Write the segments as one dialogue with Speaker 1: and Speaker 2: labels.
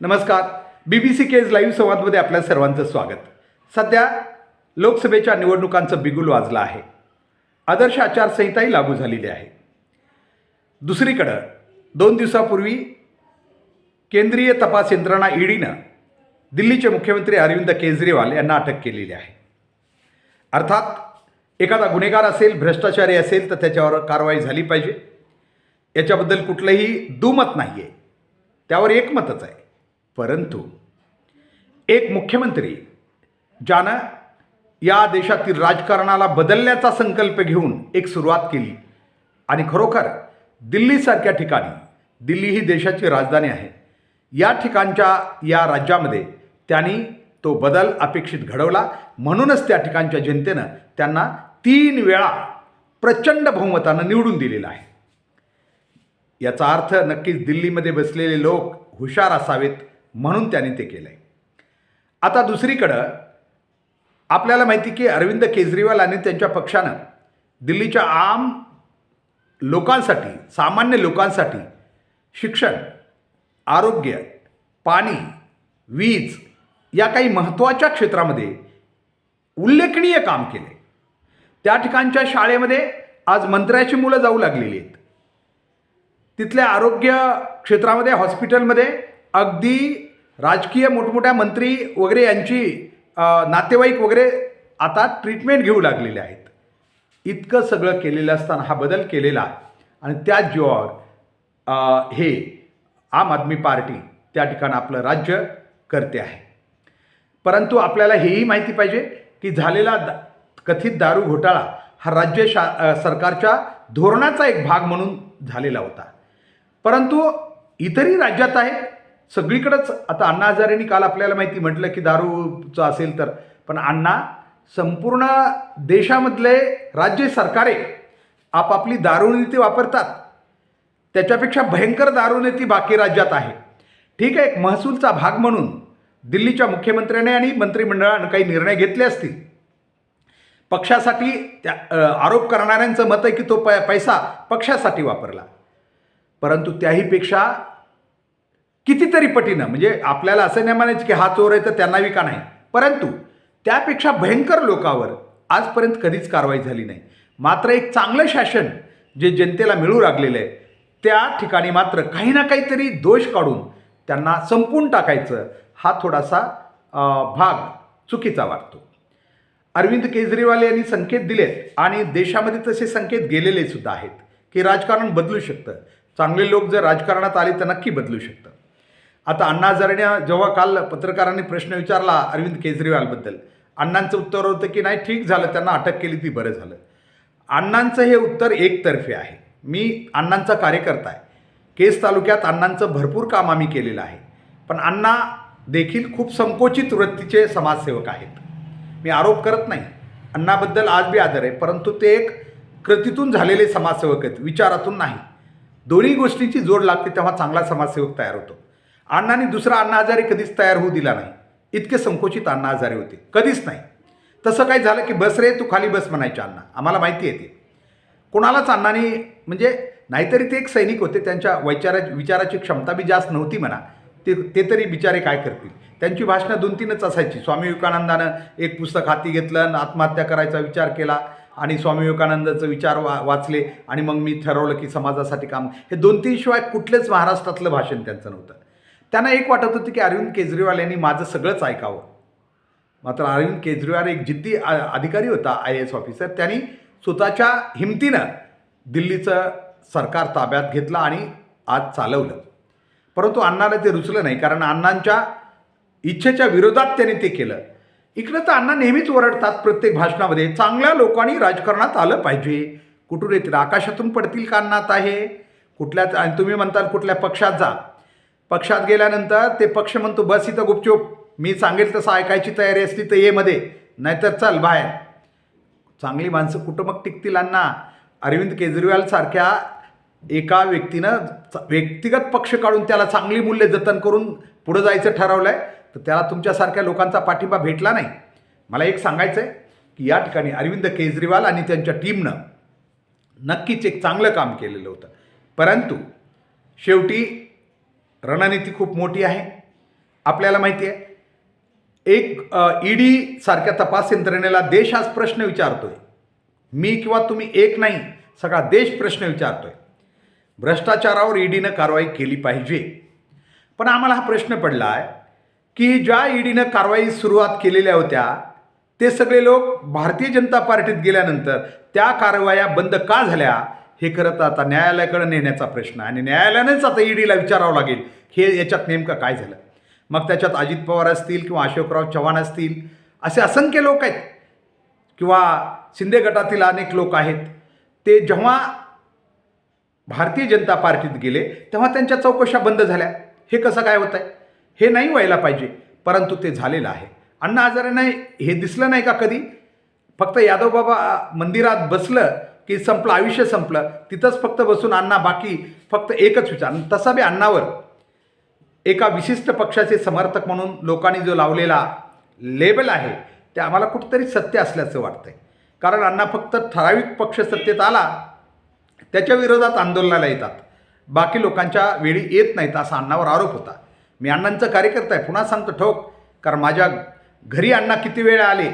Speaker 1: नमस्कार. B B C केज live संवादमध्ये आपल्या सर्वांचं स्वागत. सध्या लोकसभेच्या निवडणुकांचं बिगुल वाजलं आहे. आदर्श आचारसंहिताही लागू झालेली आहे. दुसरीकडं दोन दिवसापूर्वी केंद्रीय तपास यंत्रणा ईडीनं दिल्लीचे मुख्यमंत्री अरविंद केजरीवाल यांना अटक केलेली आहे. अर्थात एखादा गुन्हेगार असेल भ्रष्टाचारी असेल तर त्याच्यावर कारवाई झाली पाहिजे. याच्याबद्दल कुठलंही दुमत नाही आहे त्यावर एकमतच आहे. परंतु एक मुख्यमंत्री ज्यानं या देशातील राजकारणाला बदलण्याचा संकल्प घेऊन एक सुरुवात केली आणि खरोखर दिल्लीसारख्या ठिकाणी दिल्ली ही देशाची राजधानी आहे या ठिकाणच्या या राज्यामध्ये त्यांनी तो बदल अपेक्षित घडवला. म्हणूनच त्या ठिकाणच्या जनतेनं त्यांना तीन वेळा प्रचंड बहुमतानं निवडून दिलेलं आहे. याचा अर्थ नक्कीच दिल्लीमध्ये बसलेले लोक हुशार असावेत. म्हणून त्यांनी ते केलं आहे आता दुसरीकडं आपल्याला माहिती की अरविंद केजरीवाल आणि त्यांच्या पक्षानं दिल्लीच्या आम लोकांसाठी सामान्य लोकांसाठी शिक्षण आरोग्य पाणी वीज या काही महत्त्वाच्या क्षेत्रामध्ये उल्लेखनीय काम केले त्या ठिकाणच्या शाळेमध्ये आज मंत्र्याची मुलं जाऊ लागलेली आहेत. तिथल्या आरोग्य क्षेत्रामध्ये हॉस्पिटलमध्ये अगदी राजकीय मोठमोठ्या मंत्री वगैरे यांची नातेवाईक वगैरे आता ट्रीटमेंट घेऊ लागलेले आहेत. इतकं सगळं केलेलं असताना हा बदल केलेला आणि त्या जीवावर हे आम आदमी पार्टी त्या ठिकाणी आपलं राज्य करते आहे. परंतु आपल्याला हेही माहिती पाहिजे की झालेला दा कथित दारू घोटाळा हा राज्य शा सरकारच्या धोरणाचा एक भाग म्हणून झालेला होता. परंतु इतरही राज्यात आहेत सगळीकडंच आता अण्णा हजारेंनी काल आपल्याला माहिती म्हटलं की दारूचं असेल तर. पण अण्णा संपूर्ण देशामधले राज्य सरकारे आपापली दारूनीती वापरतात. त्याच्यापेक्षा भयंकर दारूनीती बाकी राज्यात आहे. ठीक आहे एक महसूलचा भाग म्हणून दिल्लीच्या मुख्यमंत्र्याने आणि मंत्रिमंडळानं काही निर्णय घेतले असतील. पक्षासाठी त्या आरोप करणाऱ्यांचं मत आहे की तो पै पैसा पक्षासाठी वापरला. परंतु त्याहीपेक्षा कितीतरी पटीनं म्हणजे आपल्याला असं नाही म्हणायचं की हा चोर आहे तर त्यांना विका नाही. परंतु त्यापेक्षा भयंकर लोकावर आजपर्यंत कधीच कारवाई झाली नाही. मात्र एक चांगलं शासन जे जनतेला मिळू लागलेलं आहे त्या ठिकाणी मात्र काही ना काहीतरी दोष काढून त्यांना संपून टाकायचं हा थोडासा भाग चुकीचा वाटतो. अरविंद केजरीवाल यांनी संकेत दिलेत आणि देशामध्ये तसे संकेत गेलेले सुद्धा आहेत की राजकारण बदलू शकतं. चांगले लोक जर राजकारणात आले तर नक्की बदलू शकतं. आता अण्णा हजारेने जेव्हा काल पत्रकारांनी प्रश्न विचारला अरविंद केजरीवालबद्दल अण्णांचं उत्तर होतं की नाही ठीक झालं त्यांना अटक केली ती बरं झालं. अण्णांचं हे उत्तर एकतर्फे आहे. मी अण्णांचा कार्यकर्ता आहे. केस तालुक्यात अण्णांचं भरपूर काम आम्ही केलेलं आहे. पण अण्णा देखील खूप संकोचित वृत्तीचे समाजसेवक आहेत. मी आरोप करत नाही. अण्णाबद्दल आज बी आदर आहे परंतु ते एक कृतीतून झालेले समाजसेवक आहेत विचारातून नाही. दोन्ही गोष्टींची जोड लागते तेव्हा चांगला समाजसेवक तयार होतो. अण्णांनी दुसरा अण्णा आजारी कधीच तयार होऊ दिला नाही. इतके संकोचित अण्णा आजारी होते. कधीच नाही. तसं काही झालं की बस रे तू खाली बस म्हणायचे अण्णा. आम्हाला माहिती आहे ते. कोणालाच अण्णांनी म्हणजे नाहीतरी ते एक सैनिक होते त्यांच्या वैचारा विचाराची क्षमता बी जास्त नव्हती म्हणा. ते ते तरी बिचारे काय करतील? त्यांची भाषणं दोन तीनच असायची. स्वामी विवेकानंदानं एक पुस्तक हाती घेतलं आणि आत्महत्या करायचा विचार केला आणि स्वामी विवेकानंदाचं विचार वा वाचले आणि मग मी ठरवलं की समाजासाठी काम. हे दोन तीन शिवाय कुठलेच महाराष्ट्रातलं भाषण त्यांचं नव्हतं. त्यांना एक वाटत होतं की अरविंद केजरीवाल यांनी माझं सगळंच ऐकावं. मात्र अरविंद केजरीवाल एक जिद्दी अधिकारी होता आय एस ऑफिसर. त्यांनी स्वतःच्या हिमतीनं दिल्लीचं सरकार ताब्यात घेतलं आणि आज चालवलं. परंतु अण्णाला ते रुचलं नाही कारण अण्णांच्या इच्छेच्या विरोधात त्यांनी ते केलं. इकडं तर अण्णा नेहमीच ओरडतात प्रत्येक भाषणामध्ये चांगल्या लोकांनी राजकारणात आलं पाहिजे. कुठून येतील? आकाशातून पडतील का अण्णात आहे कुठल्या आणि तुम्ही म्हणताल कुठल्या पक्षात जा. पक्षात गेल्यानंतर ते पक्ष म्हणतो बस इथं गुपचूप. मी सांगेल तसं ऐकायची तयारी असली तर ये मध्ये. नाहीतर चल बाहेर. चांगली माणसं कुठं मग टिकतील अण्णा? अरविंद केजरीवालसारख्या एका व्यक्तीनं च- व्यक्तिगत पक्ष काढून त्याला चांगली मूल्य जतन करून पुढं जायचं ठरवलं आहे तर त्याला तुमच्यासारख्या लोकांचा पाठिंबा भेटला नाही. मला एक सांगायचं आहे की या ठिकाणी अरविंद केजरीवाल आणि त्यांच्या टीमनं नक्कीच एक चांगलं काम केलेलं होतं. परंतु शेवटी रणनीती खूप मोठी आहे. आपल्याला माहिती आहे एक ईडी सारख्या तपास यंत्रणेला देश आज प्रश्न विचारतोय. मी किंवा तुम्ही एक नाही सगळा देश प्रश्न विचारतोय. भ्रष्टाचारावर ईडीनं कारवाई केली पाहिजे. पण आम्हाला हा प्रश्न पडला आहे की ज्या ईडीनं कारवाई सुरुवात केलेल्या होत्या ते सगळे लोक भारतीय जनता पार्टीत गेल्यानंतर त्या कारवाया बंद का झाल्या? हे खरं तर आता न्यायालयाकडे नेण्याचा प्रश्न आहे. आणि न्यायालयानेच आता ईडीला विचारावं लागेल हे याच्यात नेमकं काय झालं? मग त्याच्यात अजित पवार असतील किंवा अशोकराव चव्हाण असतील असे असंख्य लोक आहेत. किंवा शिंदे गटातील अनेक लोक आहेत. ते जेव्हा भारतीय जनता पार्टीत गेले तेव्हा त्यांच्या चौकशा बंद झाल्या. हे कसं काय होत आहे हे नाही व्हायला पाहिजे परंतु ते झालेलं आहे. अण्णा हजारेंना हे दिसलं नाही का कधी? फक्त यादवबाबा मंदिरात बसलं की संपलं आयुष्य संपलं तिथंच फक्त बसून अण्णा बाकी फक्त एकच विचार. तसा बी अण्णावर एका विशिष्ट पक्षाचे समर्थक म्हणून लोकांनी जो लावलेला लेबल आहे ते आम्हाला कुठंतरी सत्य असल्याचं वाटतं आहे कारण अण्णा फक्त ठराविक पक्ष सत्तेत आला त्याच्या विरोधात आंदोलनाला येतात. बाकी लोकांच्या वेळी येत नाहीत असा अण्णावर आरोप होता. मी अण्णांचं कार्यकर्ता आहे पुन्हा सांगतो ठोक. कारण माझ्या घरी अण्णा किती वेळ आले?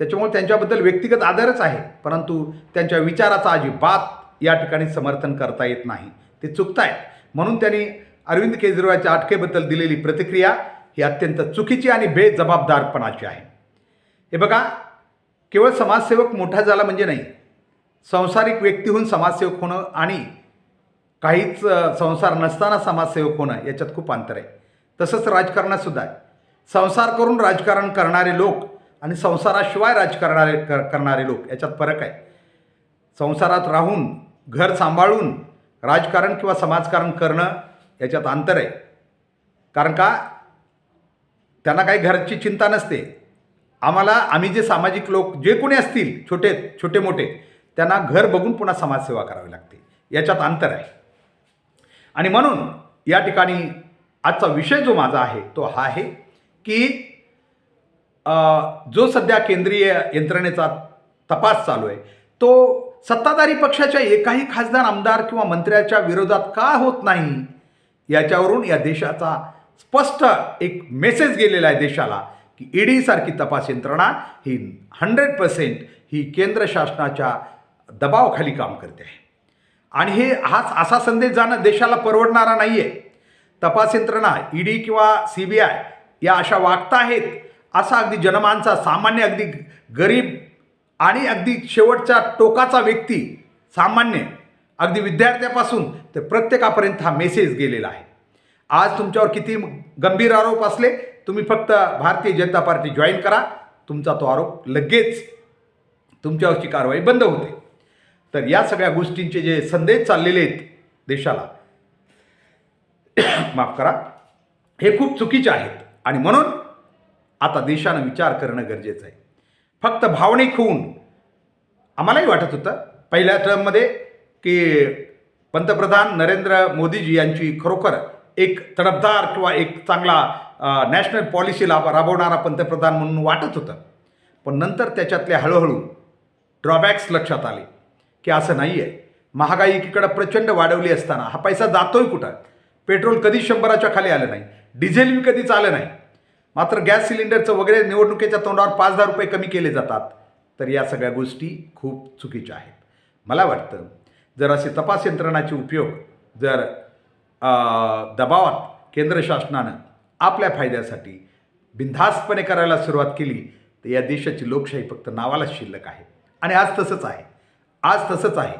Speaker 1: त्याच्यामुळे त्यांच्याबद्दल व्यक्तिगत आदरच आहे परंतु त्यांच्या विचाराचा अजिबात या ठिकाणी समर्थन करता येत नाही. ते चुकतायत. म्हणून त्यांनी अरविंद केजरीवालच्या अटकेबद्दल दिलेली प्रतिक्रिया ही अत्यंत चुकीची आणि बेजबाबदारपणाची आहे. हे बघा केवळ समाजसेवक मोठा झाला म्हणजे नाही संसारिक व्यक्तीहून समाजसेवक होणं आणि काहीच संसार नसताना समाजसेवक होणं याच्यात खूप अंतर आहे. तसंच राजकारणातसुद्धा आहे. संसार करून राजकारण करणारे लोक आणि संसाराशिवाय राजकारणारे कर करणारे लोक याच्यात फरक आहे. संसारात राहून घर सांभाळून राजकारण किंवा समाजकारण करणं याच्यात अंतर आहे. कारण का? त्यांना काही घरची चिंता नसते. आम्हाला आम्ही जे सामाजिक लोक जे कोणी असतील छोटे छोटे मोठे त्यांना घर बघून पुन्हा समाजसेवा करावी लागते. याच्यात अंतर आहे. आणि म्हणून या ठिकाणी आजचा विषय जो माझा आहे तो हा आहे की जो सध्या केंद्रीय यंत्रणेचा तपास चालू आहे तो सत्ताधारी पक्षाच्या एकाही खासदार आमदार किंवा मंत्र्याच्या विरोधात का होत नाही याच्यावरून या देशाचा स्पष्ट एक मेसेज गेलेला आहे देशाला की ईडी सारखी तपास यंत्रणा ही हंड्रेड पर्सेंट ही केंद्र शासनाच्या दबावाखाली काम करते आहे. आणि हे हाच असा संदेश जाणं देशाला परवडणारा नाही आहे तपास यंत्रणा ईडी किंवा सी बी आय या अशा वागता आहेत असा अगदी जनमानसा सामान्य अगदी गरीब आणि अगदी शेवटच्या टोकाचा व्यक्ती सामान्य अगदी विद्यार्थ्यापासून ते प्रत्येकापर्यंत हा मेसेज गेलेला आहे. आज तुमच्यावर किती गंभीर आरोप असले तुम्ही फक्त भारतीय जनता पार्टी जॉईन करा. तुमचा तो आरोप लगेच तुमच्यावरची कारवाई बंद होते. तर या सगळ्या गोष्टींचे जे संदेश चाललेले आहेत देशाला माफ करा हे खूप चुकीचे आहेत. आणि म्हणून आता देशानं विचार करणं गरजेचं आहे. फक्त भावनिक होऊन आम्हालाही वाटत होतं पहिल्या टर्ममध्ये की पंतप्रधान नरेंद्र मोदीजी यांची खरोखर एक तडफदार किंवा एक चांगला नॅशनल पॉलिसी लाभ राबवणारा पंतप्रधान म्हणून वाटत होतं. पण नंतर त्याच्यातले हळूहळू ड्रॉबॅक्स लक्षात आले की असं नाही आहे महागाई एकीकडं प्रचंड वाढवली असताना हा पैसा जातोय कुठं? पेट्रोल कधी शंभराच्या खाली आलं नाही. डिझेल बी कधीच आलं नाही. मात्र गॅस सिलेंडरचं वगैरे निवडणुकीच्या तोंडावर पाच हजार रुपये कमी केले जातात. तर या सगळ्या गोष्टी खूप चुकीच्या आहेत. मला वाटतं जर असे तपास यंत्रणाचे उपयोग जर दबावात केंद्र शासनानं आपल्या फायद्यासाठी बिनधास्तपणे करायला सुरुवात केली तर या देशाची लोकशाही फक्त नावालाच शिल्लक आहे. आणि आज तसंच आहे. आज तसंच आहे.